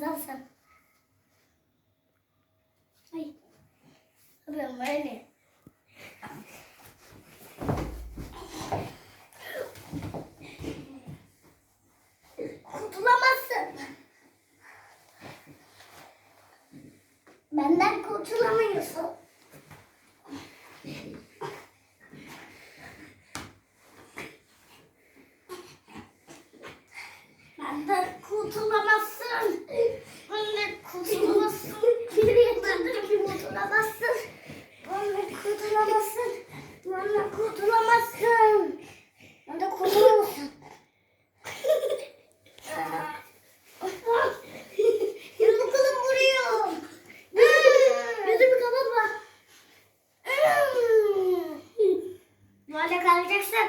kazansın. Ay. Yapıyorum öyle. Kurtulamazsın. Benden kurtulamıyorsun. Benden kurtulamazsın. Bundan kurtulamazsın. Bundan kurtulamazsın. Bundan kurtulamazsın. Bundan kurtulamazsın. Bundan kurtulamazsın. Böyle kalacaksın.